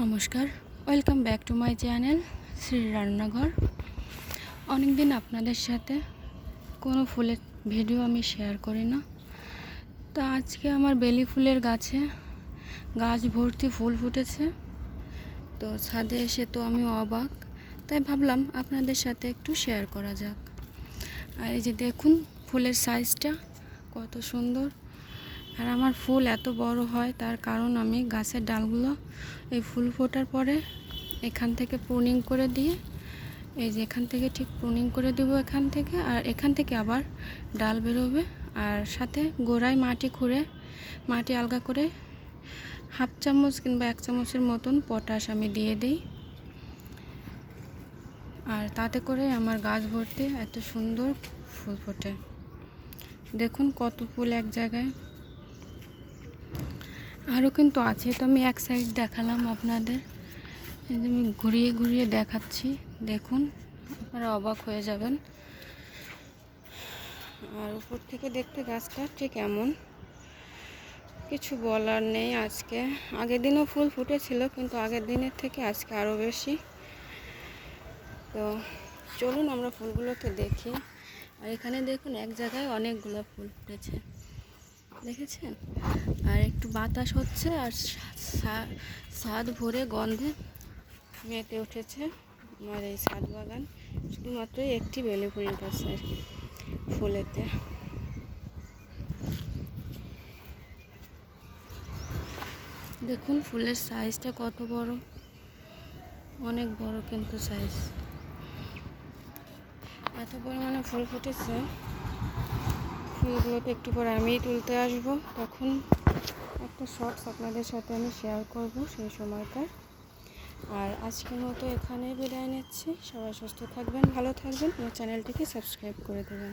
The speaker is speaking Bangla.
নমস্কার, welcome back to my channel Shri Rannaghar. অনেক দিন আপনাদের সাথে কোনো ফুলের ভিডিও আমি শেয়ার করি না। তা আজকে আমার বেলি ফুলের গাছে গাছ ভর্তি ফুল ফুটেছে। তো ছাদে এসে তো আমি অবাক, তাই ভাবলাম আপনাদের সাথে একটু শেয়ার করা যাক। আর এই যে দেখুন ফুলের সাইজটা কত সুন্দর। আর আমার ফুল এত বড় হয়, তার কারণ আমি গাছের ডালগুলো এই ফুল ফোটার পরে এখান থেকে প্রুনিং করে দিয়ে, এই যে এখান থেকে ঠিক প্রুনিং করে দেবো এখান থেকে, আর এখান থেকে আবার ডাল বেরোবে, আর সাথে গোড়ায় মাটি খুঁড়ে, মাটি আলগা করে হাফ চামচ কিংবা এক চামচের মতন পটাশ আমি দিয়ে দিই। আর তাতে করে আমার গাছ ভর্তি এত সুন্দর ফুল ফোটে। দেখুন কত ফুল এক জায়গায়। আরও কিন্তু আছে তো আমি এক সাইড দেখালাম আপনাদের। আমি ঘুরিয়ে ঘুরিয়ে দেখাচ্ছি, দেখুন, আপনারা অবাক হয়ে যাবেন। আর উপর থেকে দেখতে গাছটা ঠিক এমন। কিছু বলার নেই আজকে। আগের দিনও ফুল ফুটেছিল, কিন্তু আগের দিনের থেকে আজকে আরও বেশি। তো চলুন আমরা ফুলগুলোকে দেখি। আর এখানে দেখুন, এক জায়গায় অনেকগুলো ফুল ফুটেছে। দেখেছেন? আর একটু বাতাস হচ্ছে আর ছাদ ভরে গন্ধে মেতে উঠেছে আমার এই ছাদ বাগান। শুধুমাত্র একটি বেলে ফুলের গাছে আর কি, ফুলেতে। দেখুন ফুলের সাইজটা কত বড়। অনেক বড় কিন্তু সাইজ এত পরিমাণে ফুল ফুটেছে। ফুলগুলোতে একটু পরে আমিই তুলতে আসব। তখন একটা শর্টস আপনাদের সাথে আমি শেয়ার করব সেই সময়টা আর আজকের মতো এখানে বিদায় নিচ্ছি। সবাই সুস্থ থাকবেন, ভালো থাকবেন। আমার চ্যানেলটিকে সাবস্ক্রাইব করে দেবেন।